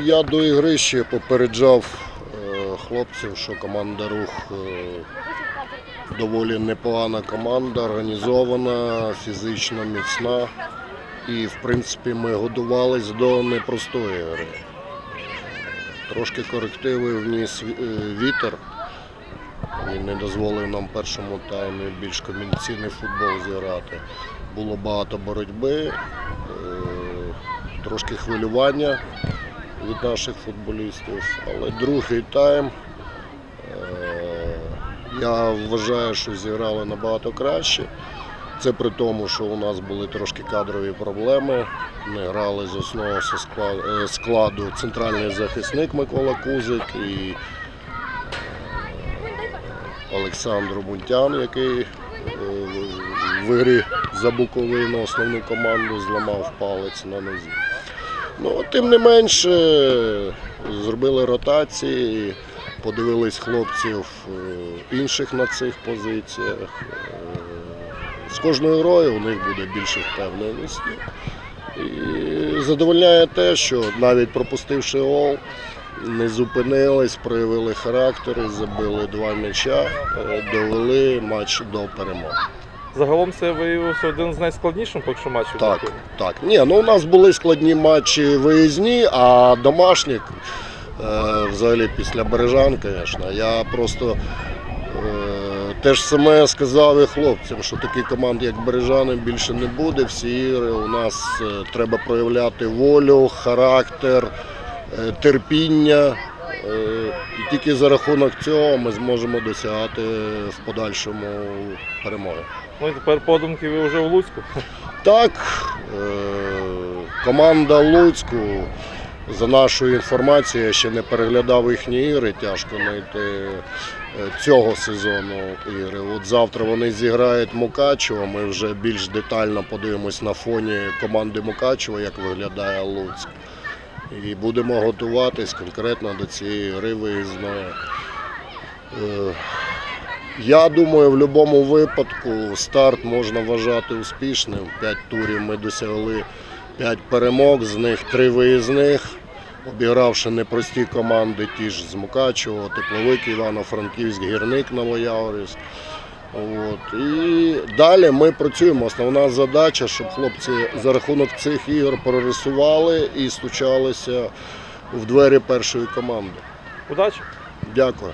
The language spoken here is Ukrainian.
я до ігри ще попереджав е, хлопців, що команда рух е, доволі непогана команда, організована, фізично міцна. І, в принципі, ми готувались до непростої гри. Трошки корективи вніс е, вітер. Він не дозволив нам першому таймі більш комбінаційний футбол зіграти. Було багато боротьби, е, трошки хвилювання від наших футболістів. Але другий тайм е, я вважаю, що зіграли набагато краще. Це при тому, що у нас були трошки кадрові проблеми. Ми грали з основного е, складу центральний захисник Микола Кузик і Олександр Бунтян, який е, в грі за Буковину основну команду зламав палець на нозі. Ну, тим не менше, зробили ротації, подивились хлопців е, інших на цих позиціях. Е, З кожною грою у них буде більше впевненості. І задовольняє те, що навіть пропустивши гол, не зупинились, проявили характер, забили два м'яча, е, довели матч до перемоги. Загалом це виявився один з найскладніших поки що матчів. Так, так. Ні, ну у нас були складні матчі виїзні, а домашні, е, взагалі після Бережан, звісно, я просто е, те ж саме сказав і хлопцям, що таких команд, як Бережани, більше не буде. Всі ігри у нас е, треба проявляти волю, характер, терпіння. І тільки за рахунок цього ми зможемо досягати в подальшому перемоги. Ну і тепер подумки ви вже в Луцьку. Так, е, команда Луцьку, за нашою інформацією, я ще не переглядав їхні ігри, тяжко знайти е, цього сезону ігри. От завтра вони зіграють Мукачево. Ми вже більш детально подивимось на фоні команди Мукачево, як виглядає Луцьк. І будемо готуватись конкретно до цієї гри виїзної. Е, я думаю, в будь-якому випадку старт можна вважати успішним. П'ять турів ми досягли п'ять перемог, з них три виїзних, обігравши непрості команди, ті ж з Мукачево, Тепловик, Івано-Франківськ, Гірник, Новояворівськ. От. І далі ми працюємо. Основна задача, щоб хлопці за рахунок цих ігор прорисували і стучалися в двері першої команди. Удачі! Дякую.